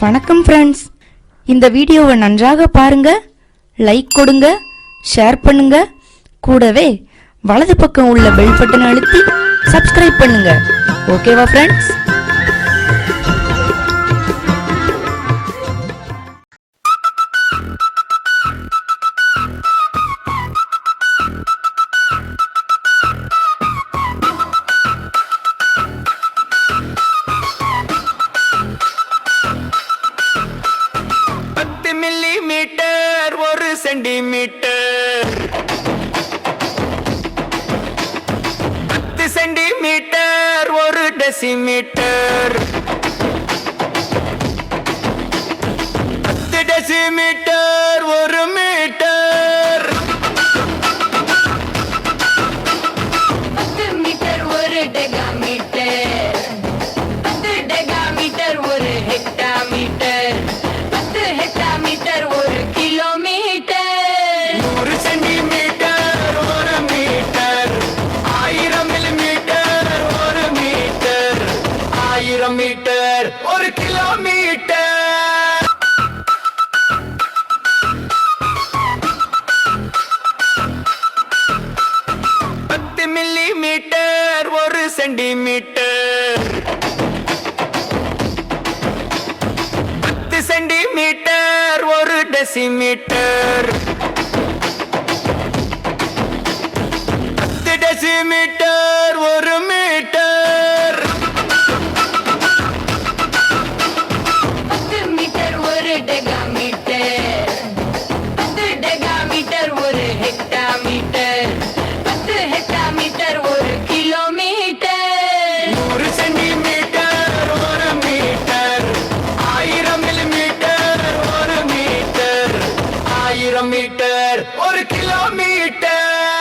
வணக்கம் ஃப்ரெண்ட்ஸ் இந்த வீடியோவை நன்றாக பாருங்க லைக் கொடுங்க ஷேர் பண்ணுங்க. கூடவே வலது பக்கம் உள்ள பெல் பட்டன் அழுத்தி சப்ஸ்கிரைப் பண்ணுங்க. ஓகேவா ஃப்ரெண்ட்ஸ் பத்து ஒரு சென்டிமீட்டர் சென்டிமீட்டர் ஒரு டெசிமீட்டர். பத்து டெசிமீட்டர். ஆயிரம் மீட்டர் ஒரு கிலோமீட்டர். பத்து மில்லி மீட்டர் ஒரு சென்டிமீட்டர். பத்து சென்டிமீட்டர் ஒரு டெசிமீட்டர். பத்து டெசிமீட்டர். கிலோமீட்டர் ஒரு கிலோமீட்டர்